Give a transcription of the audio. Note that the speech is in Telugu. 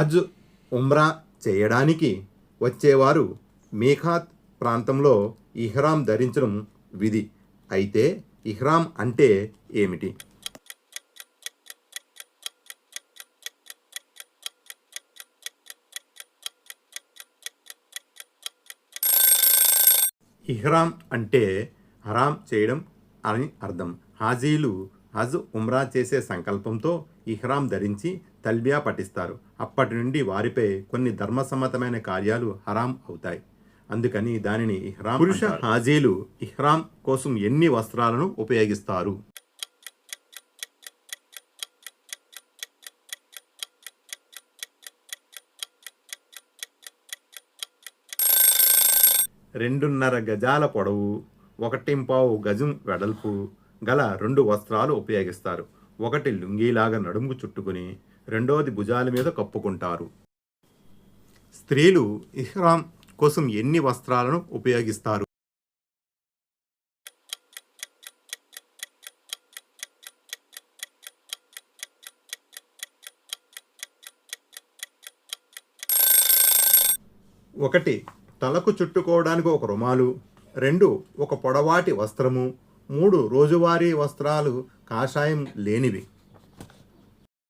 హజ్ ఉమ్రా చేయడానికి వచ్చేవారు మీఖాత్ ప్రాంతంలో ఇహ్రాం ధరించడం విధి. అయితే ఇహ్రాం అంటే ఏమిటి? ఇహ్రాం అంటే హరాం చేయడం అని అర్థం. హాజీలు హజ్ ఉమ్రా చేసే సంకల్పంతో ఇహ్రాం ధరించి తల్బియా పఠిస్తారు. అప్పటి నుండి వారిపై కొన్ని ధర్మసమ్మతమైన కార్యాలు హరాం అవుతాయి. అందుకని దానిని ఇహ్రాం పురుష హాజీలు ఇహ్రాం కోసం ఎన్ని వస్త్రాలను ఉపయోగిస్తారు? రెండున్నర గజాల పొడవు ఒకటింపావు గజం వెడల్పు గల రెండు వస్త్రాలు ఉపయోగిస్తారు. ఒకటి లుంగీలాగా నడుముకు చుట్టుకుని రెండోది భుజాల మీద కప్పుకుంటారు. స్త్రీలు ఇహ్రాం కోసం ఎన్ని వస్త్రాలను ఉపయోగిస్తారు? ఒకటి తలకు చుట్టుకోవడానికి ఒక రుమాలు. రెండు ఒక పొడవాటి వస్త్రము. మూడు రోజువారీ వస్త్రాలు కాషాయం లేనివి.